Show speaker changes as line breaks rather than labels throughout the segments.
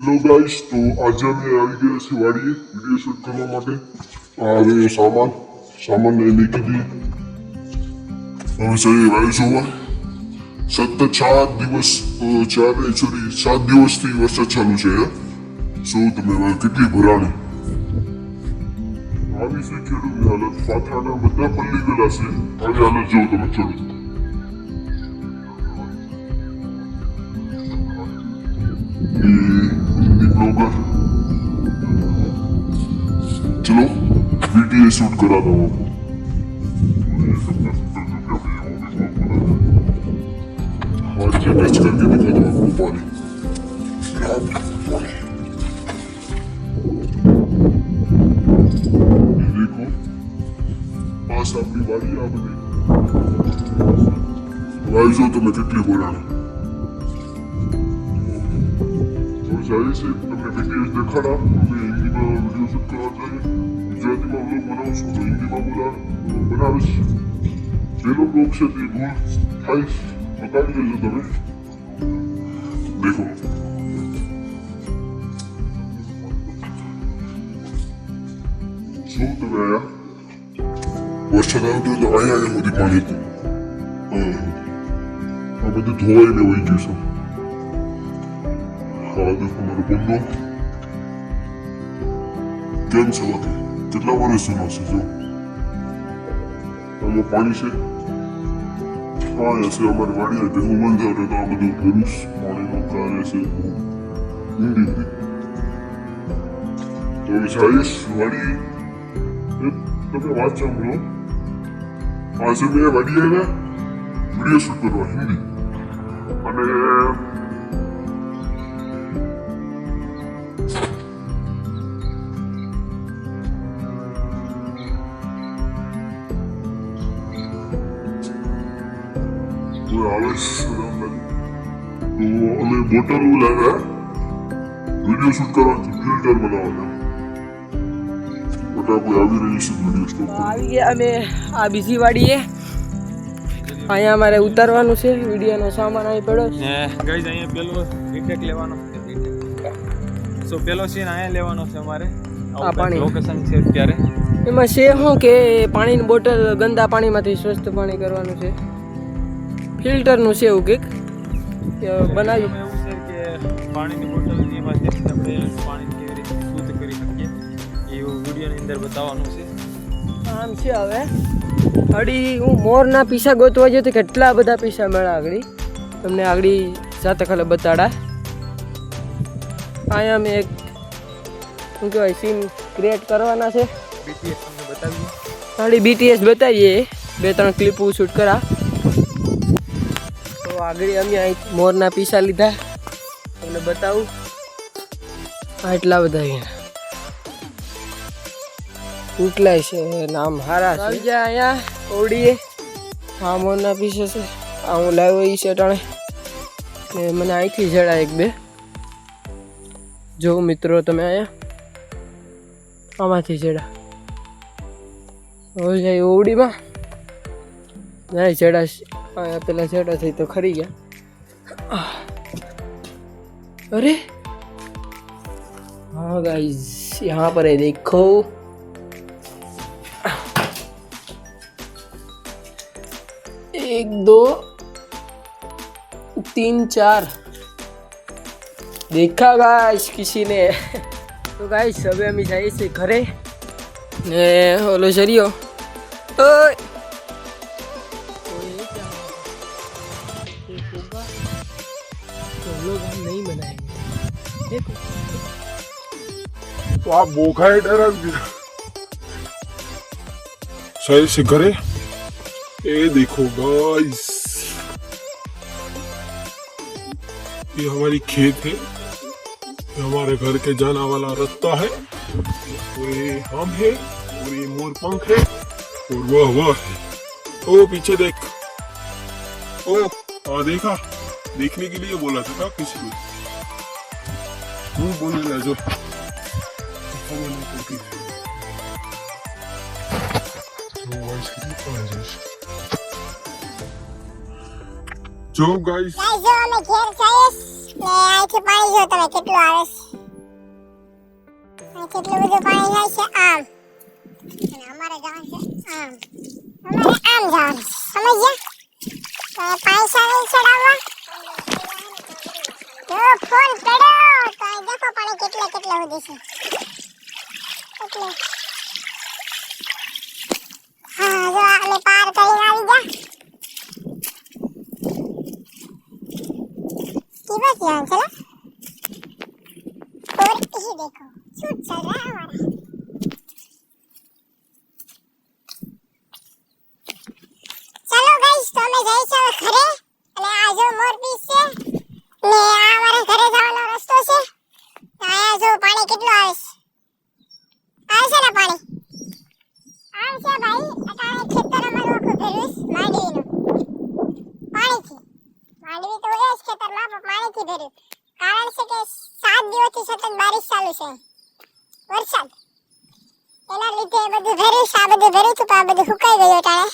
Hello guys, તો આજે અમે આવી ગયા છીએ વાડીએ વીડિયો શૂટ કરવા માટે. આ સામાન. સામાન લઈ દી હવે જઈએ વાડી જોવા. સતત ચાર દિવસ ચાર નહીં સોરી સાત દિવસથી વરસાદ ચાલુ છે શું તમે કેટલી ભરાણી? આવી છે ખેડૂતની હાલત. પાથરાના બધા પલ્લી ગયેલા છે. આવી હાલત જો તમે ખેડૂત ये हिंदी ब्लॉगर चलो वीडियो शूट करा दो हाथ से टच करके दिखा दो आपको पानी ये देखो पास अपनी बारी आप देखो भाई जो तुम्हें कितनी बोलाना તો જાય છે તમને વિડીયો દેખાડા અમે હિન્દીમાં વિડીયો શૂટ કરવા જઈએ ગુજરાતીમાં બ્લોગ બનાવશું તો હિન્દીમાં બોલા બનાવીશ જેનો બ્લોગ છે તે ભૂલ થાય તો કાઢી લેજો તમે દેખો શું તમે આયા વરસાદ આવતો તો અહીંયા અહીંયા સુધી પાણી હતું હા આ બધું ધોવાઈને વહી ગયું છે હા દેખો મારો બંગલો કેમ છે બાકી કેટલા વર્ષ જૂનો છે જો? આમાં પાણી છે? હા છે અમારી વાડી ભેગું બંધાવે તો આ બધું પુરુષ પાણીનું કાર્ય છે. ઊંડી તો વિચારીશ વાડી તમે વાત સાંભળો. આજે મેં વાડી આવ્યા, વીડિયો શૂટ કરવા હિન્દી. અને તો અમે બોટલ લાવ્યા. વીડિયો શૂટ કરવાનું ફિલ્ટર બનાવવાના. મોટા આવી રહી છે વીડિયો સ્ટોપ
તો આવી ગયા અમે આ બીજી વાડીએ. અહીંયા અમારે ઉતારવાનું છે વિડીયોનો સામાન અહીં પડ્યો છે.
ને ગઈ અહીંયા પેલો રીટેક લેવાનો છે. સો પેલો સીન અહીંયા લેવાનો છે અમારે.
આ પાણી.
લોકેશન છે અત્યારે.
એમાં છે શું કે પાણીની બોટલ ગંદા પાણીમાંથી સ્વસ્થ પાણી કરવાનું છે. ફિલ્ટરનું છે એવું કંઈક. કે બનાવી
એવું છે કે પાણીની બોટલની એમાં આપણે પાણી કેવી રીતે શુદ્ધ કરી શકીએ એવું વિડીયોની અંદર બતાવવાનું છે.
આમ છે હવે. અડી હું મોરના પીસા ગોતવા જતો કેટલા બધા પીસા મળ્યા આગળ. તમને આગળ જાતે ખાલે બતાડા. અહીંયા મેં એક શું કહેવાય સીન ક્રિએટ કરવાના છે.
બીટીએસ તમને બતાવીએ.
ખાલી બીટીએસ બતાવીએ. બે ત્રણ ક્લિપો શૂટ કરા. આગળ અમે અહીં મોરના પીસા લીધા. તમને બતાવું. આટલા બધા અહીંયા. ઉટલાય છે, નામ હારા છે. આવી જાય અહીંયા ઓડીએ આ મોરના પીસે છે. આ હું લાવ્યો એ છે ટાણે ને મને અહીંથી જડા એક બે. જો મિત્રો, તમે અહીંયા. આમાંથી જડા હવે જાય ઓવડીમાં નહીં ચડા અહીંયા પેલા ચડા થઈ તો ખરી ગયા अरे हाँ गाइस यहाँ पर है देखो एक दो तीन चार देखा गाइस किसी ने तो गाइस હવે અમે જઈએ છીએ ઘરે ને ઓલો જરિયો ઓય देखो
तो आप बोखाए डरा सही से करे। ये देखो गाइस ये हमारी खेत है। ये हमारे घर के जाना वाला रास्ता है। और ये हम है, और ये मोर पंख है, और वह वह है। ओ, पीछे देख। ओ हाँ देखा। देखने के लिए बोला था ना किसी को। હું બોલી રહ્યા જો ગાઈસ
ગાઈસ જો અમે ઘેર જઈશ ને અહીંથી પાણી જો તમે કેટલું આવે છે કેટલું બધું પાણી જાય છે આમ અને અમારે જવાનું છે આમ અમારે આમ જવાનું સમજ્યા પાણી સામે ચડાવવા જો ફૂલ પડ્યો પાણી કેટલે કેટલે સુધી છે એટલે હા જો અમે પાર કરીને આવી ગયા की बस यहाँ चला और ये देखो शूट चल रहा है हमारा ચલો ગાઈસ તો અમે જઈ છે હવે ઘરે અને આ જો મોરપીસ છે ને આ અમારા ઘરે જવાનો રસ્તો છે અહીંયા જો પાણી કેટલું આવશે? આવશે ને પાણી? આવશે છે ભાઈ અત્યારે ખેતર અમારું આખું ભેરું છે માંડવીનું. પાણીથી. માંડવી તો એ જ ખેતરમાં પણ પાણીથી ભર્યું. કારણ છે કે સાત દિવસથી સતત બારિશ ચાલુ છે. વરસાદ. એના લીધે બધું ભર્યું છે આ બધું ભર્યું હતું પણ આ બધું સુકાઈ ગયું ટાણે.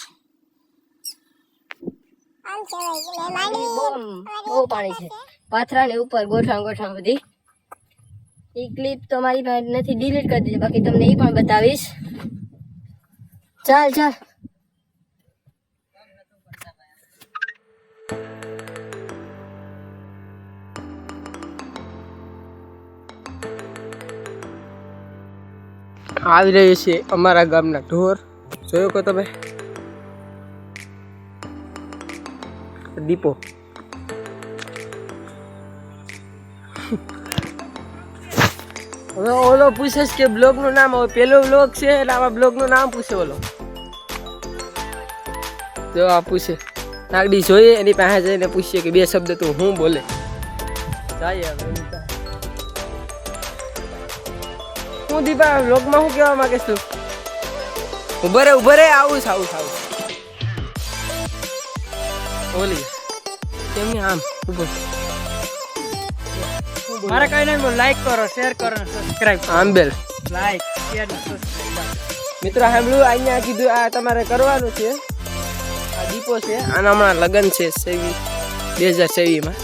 આમ છે ભાઈ માંડવી
બહુ પાણી છે. પાથરા ને ઉપર ગોઠણ ગોઠણ બધી. એ ક્લિપ તો મારી પાસે નથી ડિલીટ કરી દીધી, બાકી તમને એ પણ બતાવીશ. ચાલ ચાલ.
આવી રહ્યું છે અમારા ગામના ઢોર. જોયો કો તમે? દીપો. હવે ઓલો પૂછે છે કે બ્લોગનું નામ, હવે પેલો બ્લોગ છે એટલે આમાં બ્લોગનું નામ પૂછે ઓલો. જો આ પૂછે. નાગડી જોઈએ, એની પાસે જઈને પૂછીએ કે બે શબ્દ તું હું બોલે. જાય હું દીપા બ્લોગમાં શું કહેવા માંગે છું ઉભરે ઉભરે આવું છે, આવું આવું. ઓલી કેમ આમ? ઊભો.
મારે કઈ નહીં લાઈક કરો શેર કરો ને સબસ્ક્રાઇબ
આંબેલ
લાઈક શેર ને સબસ્ક્રાઇબ
મિત્રો સાંભળ્યું? અહીંયા કીધું આ તમારે કરવાનું છે. આ દીપો છે. આના હમણાં લગ્ન છે સેવી બે હજાર સેવીમાં.